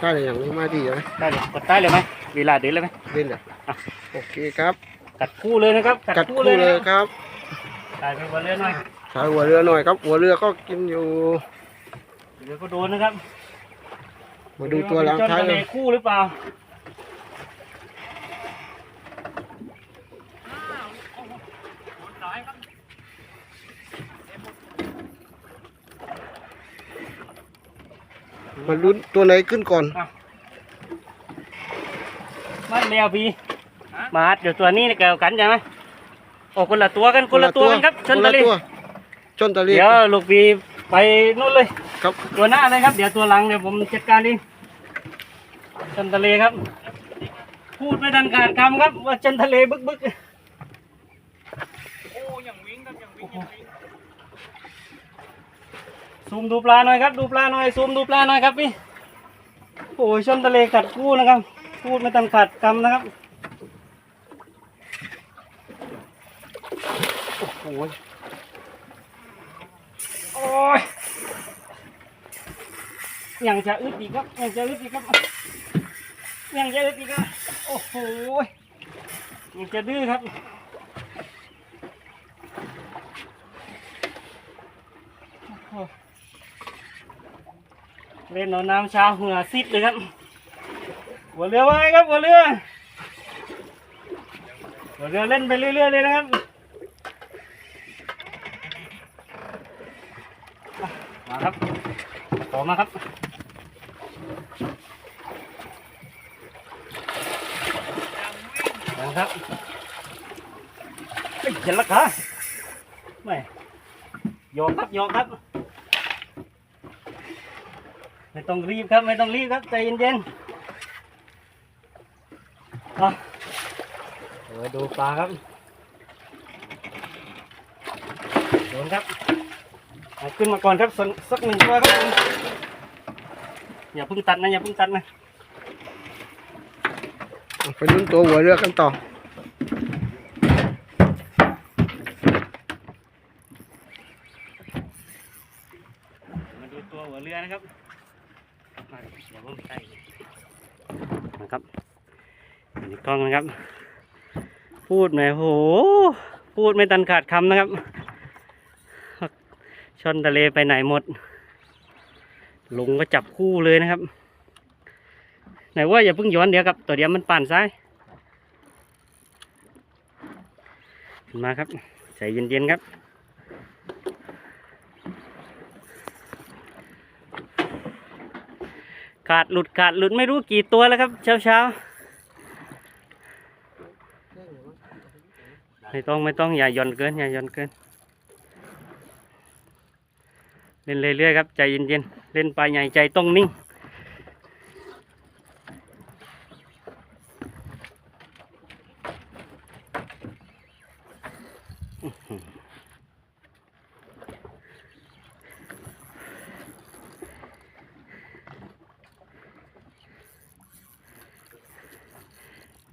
ได้เลยอย่างนี้มาดีไหมได้เลยกดได้เลยไหมเวลาเดินเลยไหมเล่นอะอะโอเคครับ กัดคู่เลยนะครับกัดคู่เลยนะครับได้ไปบนเรือหน่อยใช้หัวเรือหน่อยครับหัวเรือก็กินอยู่เรือก็โดนนะครับ มาดูตัวหลังท้ายเลเลยคู่หรือเปล่า มาลุ้นตัวไหนขึ้นก่อนมาเรียวพี่มาเดี๋ยวตัวนี้เกี่ยวกันใช่ไหมโอ้คนละตัวกันคนละตัวกันครับชนคตะลีตัวชนตะลีเดี๋ยวลูกปีไปนู่นเลย ครับตัวหน้าเลยครับ เดี๋ยวตัวหลังเดี๋ยวผมจัดการเองชนทะเลครับ พูดไม่ทันการคำครับ ว่าชนทะเลบึกบึกโอ้ยังวิ่งครับยังวิ่ง ซูมดูปลาหน่อยครับ ดูปลาหน่อยซูมดูปลาหน่อยครับพี่โอ้ยชนทะเลกัดกู้นะครับพูดไม่ทันขาดคำนะครับโอ้โหโอ้ยยังจะอึดอีกครับยังจะอึดอีกครับยังจะอึดอีกครับโอ้โหยังจะดื้อครับโอ้โห เล่นเอาน้ำชาเหงื่อซิดเลยครับหัวเรือว่าไงครับหัวเรือหัวเรือเล่นไปเรื่อยๆเลยนะครับมาครับขอมาครับนะครับเฮ้ยเห็นแล้วค่ะไม่ยอมครับยอมครับ ไม่ต้องรีบครับ ไม่ต้องรีบครับใจเย็นๆอะเดี๋ยวดูปลาครับโดนครับเอาขึ้นมาก่อนครับสักสักหนึ่งตัวครับผมอย่าเพิ่งตัดนะอย่าเพิ่งตัดนะไปลุ้นตัวหัวเรือกันต่อมาดูตัวหัวเรือนะครับ มาเดี๋ยวผมใส่นะครับอันนี้กล้องนะครับ พูดไหน่อยโห พูดไม่ตันขาดคำนะครับ ชนทะเลไปไหนหมดลุงก็จับคู่เลยนะครับ ไหนว่าอย่าเพิ่งย้อนเดี๋ยวครับ ตัวเดียวมันปั่นซ้ายขึ้นมาครับ ใจเย็นๆครับ ขาดหลุดขาดหลุดไม่รู้กี่ตัวแล้วครับ เช้าเช้าไม่ต้องไม่ต้องอย่าย่อนเกิน อย่าย่อนเกิน เล่นเรื่อยๆครับ ใจเย็นๆ เล่นไปใหญ่ใจต้องนิ่ง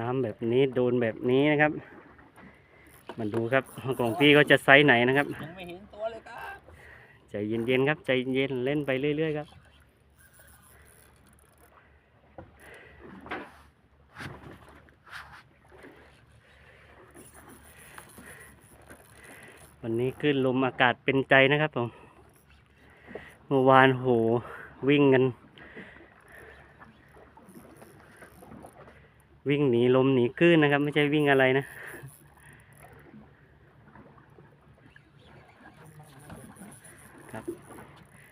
น้ำแบบนี้โดนแบบนี้นะครับมาดูครับของพี่ก็จะไซส์ไหนนะครับไม่เห็นตัวเลยครับใจเย็นๆครับ ใจเย็นเล่นไปเรื่อยๆครับวันนี้ขึ้นลมอากาศเป็นใจนะครับผม เมื่อวานโหวิ่งกัน วิ่งหนีลมหนีคลื่นนะครับ ไม่ใช่วิ่งอะไรนะ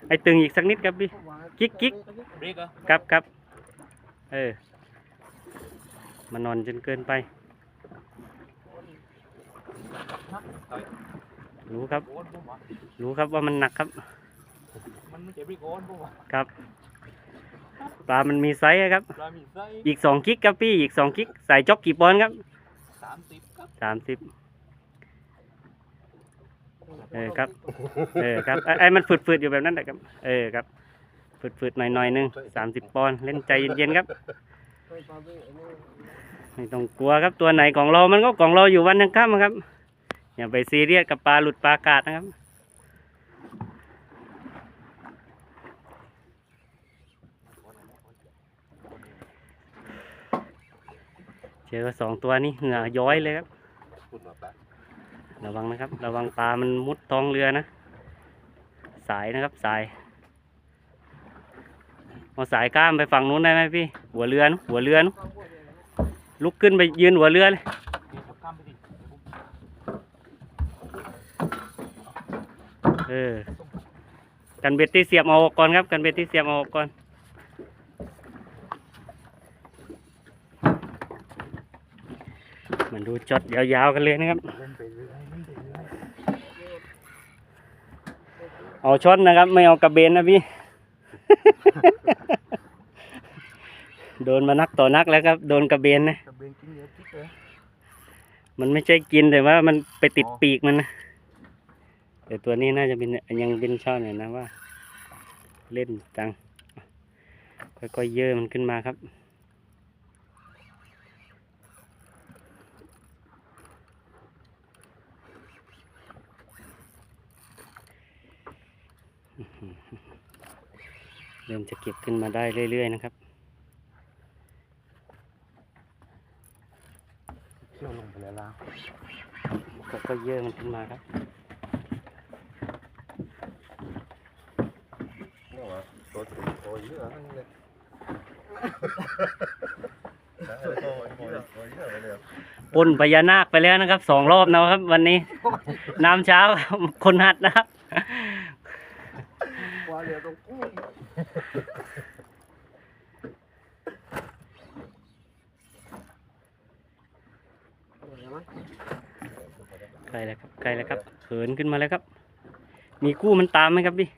ไอ้ตึงอีกสักนิดครับพี่กิ๊กกิ๊กเบรกเหรอครับครับเออมานอนจนเกินไปรู้ครับโอนปุ๊บวะรู้ครับว่ามันหนักครับ มันไม่ใช่เบรกโอนปุ๊บวะครับ ปลามันมีไซส์ครับ ปลาหมีไส้อีกสองกิกครับพี่อีกสองกิกใส่จ็อกกี่ปอนด์ครับสามสิบครับสามสิบเออครับ เออครับไอ้ไอ้มันฝืดๆอยู่แบบนั้นแหละครับ เออครับฝืดๆหน่อยๆหนึงสามสิบปอนด์เล่นใจเย็นๆครับไม่ต้องกลัวครับตัวไหนของเรามันก็ของเราอยู่วันยังค่ำครับ อย่าไปซีเรียสกับปลาหลุดปลากาดนะครับ เจอสองตัวนี่เหงื่อย้อยเลยครับ ระวังนะครับ ระวังปลามันมุดท้องเรือนะ สายนะครับสาย เอาสายก้ามไปฝั่งนู้นได้ไหมพี่ หัวเรือนหัวเรือนลุกขึ้นไปยืนหัวเรือเลยเดี๋ยวผมข้ามไปดิเดี๋ยวผมเออกันเบ็ดที่เสียบเอาออกก่อนครับ กันเบ็ดที่เสียบเอาออกก่อน มันดูจดยาวๆกันเลยนะครับ เอาช้อนนะครับ ไม่เอากระเบนนะพี่ โดนมานักต่อนักแล้วครับ โดนกระเบนนะ มันไม่ใช่กินแต่ว่ามันไปติดปีกมันนะ แต่ตัวนี้น่าจะเป็นยังเป็นช่อนอยู่นะว่า เล่นจัง ค่อยๆเย่อมันขึ้นมาครับ เริ่มจะเก็บขึ้นมาได้เรื่อย ๆ นะครับเชี่ยวลงไปแล้วล่ะค่อยๆเย่อมันขึ้นมาครับนี่วะตัวถึงโอยเยอะนั่นเลยโอยโอยโอยโอยเยอะเลยปนพญานาคไปแล้วนะครับสองรอบนะครับ วันนี้ น้ำเช้าคนหัดนะครับว่าเรือตรงกู้เห็นไหม ใกล้แล้วครับใกล้แล้วครับเขินขึ้นมาแล้วครับ มีกู้มันตามไหมครับพี่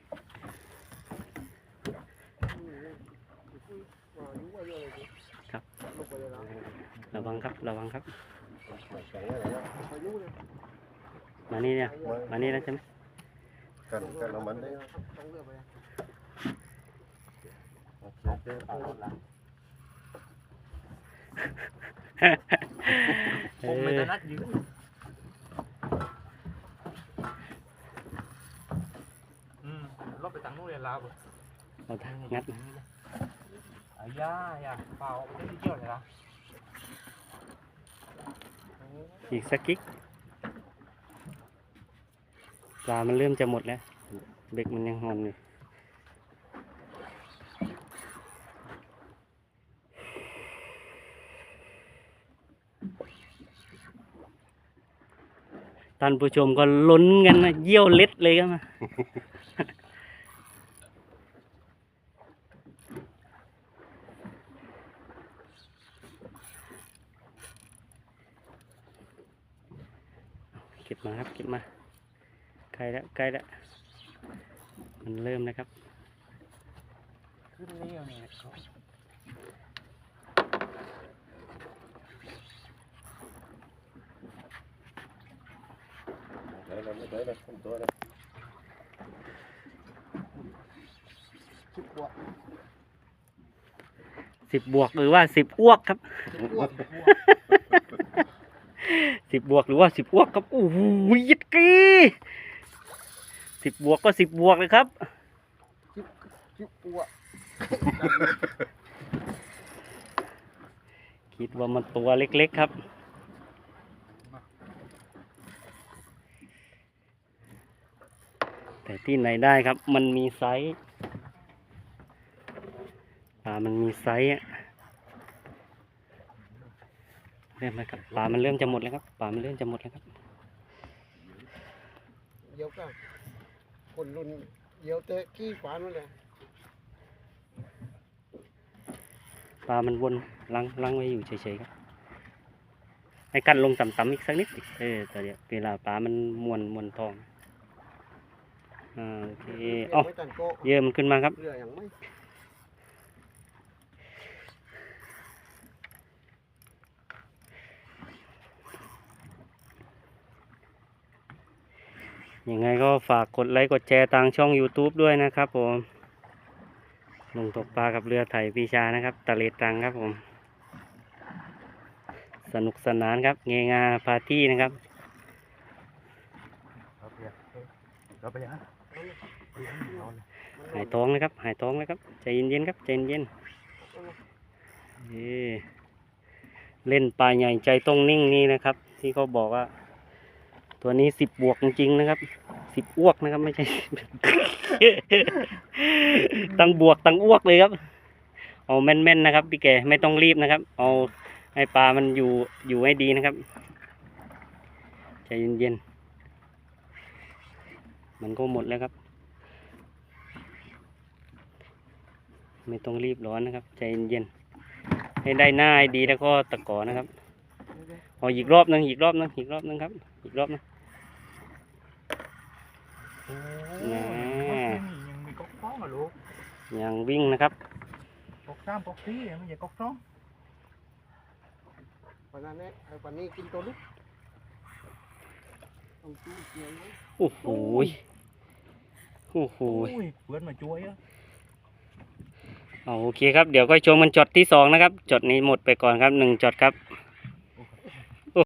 ครับลงไปเลยนะระวังครับระวังครับแข็งอะไรนะพายุเลยมานี่เนี่ยมานี่แล้วใช่ไหมกันกันเอามันได้ต้องเรือไปโอเคโอเคเอาละผมไม่ถนัดยืนอืมรถ ไปทางนู้นเลยลาวเอาทางงัดนะอายาอย่าเปล่าไม่ได้เที่ยวเลยนะอีกสักกิ๊กปลามันเริ่มจะหมดแล้ว เบ็กมันยังหอนอยู่ท่านผู้ชมก็ลุ้นกันนะเยี่ยวเล็ดเลยครับ มาเก็บมาครับเก็บมาใกล้แล้วใกล้แล้วมันเริ่มแล้วครับขึ้นเร็วเนี่ยได้แล้วไม่ได้แล้วคนตัวแล้วสิบกว่าสิบบวกหรือว่าสิบอ้วกครับ สิบกว่าสิบบวกหรือว่าสิบอ้วกครับโอ้โหยิดกี้สิบบวกก็สิบบวกเลยครับสิบกว่าคิดว่ามันตัวเล็กๆครับ แต่ที่ไหนได้ครับ มันมีไซส์ปลามันมีไซส์อะ เริ่มแล้วครับปลามันเริ่มจะหมดแล้วครับปลามันเริ่มจะหมดแล้วครับเดี๋ยวก็คนรุ่นเดี๋ยวเตะขี้ฝานนั่นแหละปลามันวนลังลังไว้อยู่เฉยๆครับให้กันลงต่ำๆอีกสักนิดเออตัวเดียวเวลาปลามันมวนมวนทองอ่าโอเคเอ๋อไม่ตันโกเยอะมันขึ้นมาครับ เรืออ ย่างไม่ยังไงก็ฝากกดไลค์กดแชร์ทางช่อง YouTube ด้วยนะครับผมลงตกปลากับเรือไถปีชานะครับตะเลตังครับผม สนุกสนานครับ เงงาพาร์ตี้นะครับเอาไปเอาไปฮะหายท้องเลยครับ หายท้องเลยครับ ใจเย็นๆครับ ใจเย็นๆเอ้เล่นปลาใหญ่ใจต้องนิ่งนี่นะครับ ที่เขาบอกว่า ตัวนี้สิบบวกจริงๆนะครับสิบอ้วกนะครับไม่ใช่ ตั้งบวกตั้งอ้วกเลยครับ เอาแม่นๆนะครับ พี่แกไม่ต้องรีบนะครับ เอาให้ปลามันอยู่อยู่ให้ดีนะครับใจเย็นๆมันก็หมดแล้วครับ ไม่ต้องรีบร้อนนะครับ ใจเย็นๆให้ได้หน้าให้ดีแล้วก็ตะกอนะครับเอาอีกรอบนึงอีกรอบนึงอีกรอบนึงครับ อีกรอบนึง โอ้ แหน่ ยยังมีก๊อกท้องอะลูก ยังวิ่งนะครับก๊อกสามก๊อกสี่ไม่ใช่ก๊อกท้องวันนั้นเนี่ยไอ้วันนี้กินตัวลูกต้องจู้เกียงไว้โอ้โหยโอ้โหยอุ้ยเพื่อนมาช่วยอะเอาโอเคครับ เดี๋ยวก็ชมกันจดที่สองนะครับจดนี้หมดไปก่อนครับหนึ่งจดครับ